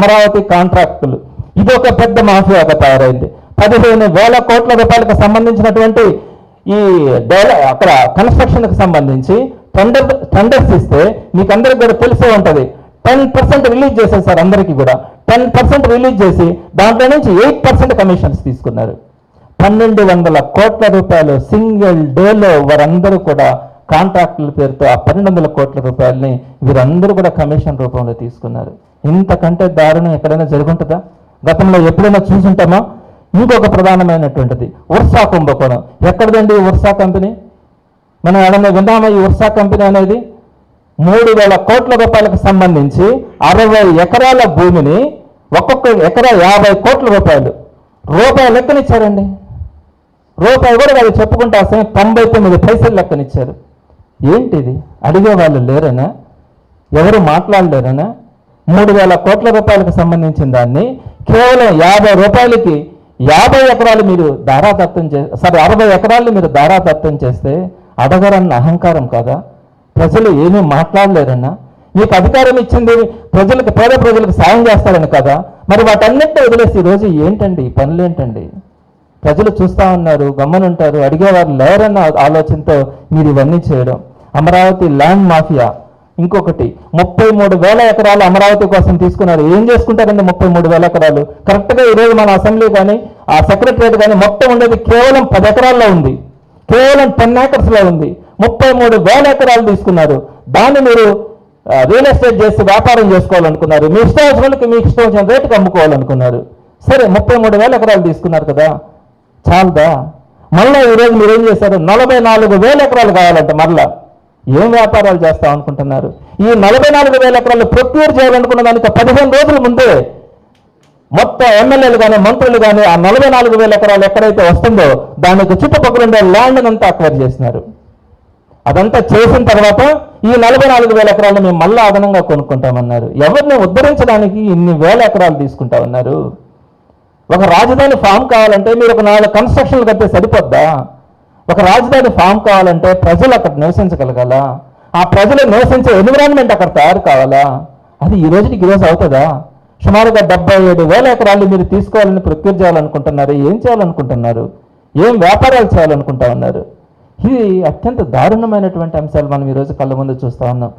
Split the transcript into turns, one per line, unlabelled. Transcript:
అమరావతి కాంట్రాక్టులు. ఇది ఒక పెద్ద మాఫియాగా తయారైంది. పదిహేను వేల కోట్ల రూపాయలకు సంబంధించినటువంటి ఈ డెవల- అక్కడ కన్స్ట్రక్షన్కి సంబంధించి టెండర్ టెండర్స్ ఇస్తే మీకు అందరికి కూడా తెలిసే ఉంటది. టెన్ పర్సెంట్ రిలీజ్ సార్ అందరికీ కూడా. టెన్ పర్సెంట్ రిలీజ్ చేసి దాంట్లో నుంచి ఎయిట్ పర్సెంట్ కమిషన్స్ తీసుకున్నారు. పన్నెండు వందల కోట్ల రూపాయలు సింగిల్ డేలో వారందరూ కూడా కాంట్రాక్టుల పేరుతో ఆ పన్నెండు వందల కోట్ల రూపాయలని వీరందరూ కూడా కమిషన్ రూపంలో తీసుకున్నారు. ఇంతకంటే దారుణం ఎక్కడైనా జరుగుంటుందా? గతంలో ఎప్పుడైనా చూసుంటామా? ఇంకొక ప్రధానమైనటువంటిది ఉర్సా కుంభకోణం. ఎక్కడదండి ఉర్సా కంపెనీ? మనం ఎడమ విన్నామా ఈ ఉర్సా కంపెనీ అనేది? మూడు వేల కోట్ల రూపాయలకు సంబంధించి అరవై ఎకరాల భూమిని ఒక్కొక్క ఎకరా యాభై కోట్ల రూపాయలు. రూపాయి లెక్కనిచ్చారండి. రూపాయి కూడా వాళ్ళు చెప్పుకుంటా అసలు తొంభై తొమ్మిది పైసలు లెక్కనిచ్చారు. ఏంటిది? అడిగే వాళ్ళు లేరనా? ఎవరు మాట్లాడలేరనా? మూడు వేల కోట్ల రూపాయలకు సంబంధించిన దాన్ని కేవలం యాభై రూపాయలకి యాభై ఎకరాలు మీరు దారాదత్తం చే సరే అరవై ఎకరాలు మీరు దారాదత్తం చేస్తే అడగరన్న అహంకారం కాదా? ప్రజలు ఏమీ మాట్లాడలేరన్నా? మీకు అధికారం ఇచ్చింది ప్రజలకు పేద ప్రజలకు సాయం చేస్తారని కదా? మరి వాటన్నిటిని వదిలేసి ఈరోజు ఏంటండి? పనులు ఏంటండి? ప్రజలు చూస్తా ఉన్నారు గమ్మనుంటారు అడిగేవారు లేరన్న ఆలోచనతో మీరు ఇవన్నీ చేయడం. అమరావతి ల్యాండ్ మాఫియా ఇంకొకటి ముప్పై మూడు వేల ఎకరాలు అమరావతి కోసం తీసుకున్నారు. ఏం చేసుకుంటారండి ముప్పై మూడు వేల ఎకరాలు? కరెక్ట్గా ఈరోజు మన అసెంబ్లీ కానీ ఆ సెక్రటరియట్ కానీ మొత్తం ఉండేది కేవలం పది ఎకరాల్లో ఉంది. కేవలం టెన్ ఏకర్స్లో ఉంది. ముప్పై మూడు వేల ఎకరాలు తీసుకున్నారు. దాన్ని మీరు రియల్ ఎస్టేట్ చేసి వ్యాపారం చేసుకోవాలనుకున్నారు. మీ ఇష్టం వచ్చిన మీకు ఇష్టం వచ్చిన రేటుకి అమ్ముకోవాలనుకున్నారు. సరే ముప్పై మూడు వేల ఎకరాలు తీసుకున్నారు కదా? చాలదా? మళ్ళీ ఈరోజు మీరు ఏం చేశారు? నలభై నాలుగు వేల ఎకరాలు కావాలంట మళ్ళీ ఏం వ్యాపారాలు చేస్తాం అనుకుంటున్నారు? ఈ నలభై నాలుగు వేల ఎకరాలు ప్రొక్యూర్ చేయాలనుకున్న దానికి పదిహేను రోజుల ముందే మొత్తం ఎమ్మెల్యేలు కానీ మంత్రులు కానీ ఆ నలభై నాలుగు వేల ఎకరాలు ఎక్కడైతే వస్తుందో దానికి చుట్టుపక్కల ఉండే ల్యాండ్ అంతా అక్వైర్ చేసినారు. అదంతా చేసిన తర్వాత ఈ నలభై నాలుగు వేల ఎకరాలు మేము మళ్ళీ అదనంగా కొనుక్కుంటామన్నారు. ఎవరిని ఉద్ధరించడానికి ఇన్ని వేల ఎకరాలు తీసుకుంటామన్నారు? ఒక రాజధాని ఫామ్ కావాలంటే మీరు ఒక నాలుగు కన్స్ట్రక్షన్లు కడితే సరిపోద్దా? ఒక రాజధాని ఫామ్ కావాలంటే ప్రజలు అక్కడ నివసించగలగాల? ఆ ప్రజలు నివసించే ఎన్విరాన్మెంట్ అక్కడ తయారు కావాలా? అది ఈ రోజుకి ఈ రోజు అవుతుందా? సుమారుగా డెబ్బై ఏడు వేల ఎకరాలు మీరు తీసుకోవాలని ప్రొక్యూర్ చేయాలనుకుంటున్నారు. ఏం చేయాలనుకుంటున్నారు? ఏం వ్యాపారాలు చేయాలనుకుంటా ఉన్నారు? ఇది అత్యంత దారుణమైనటువంటి అంశాలు మనం ఈరోజు కళ్ళ ముందు చూస్తా ఉన్నాం.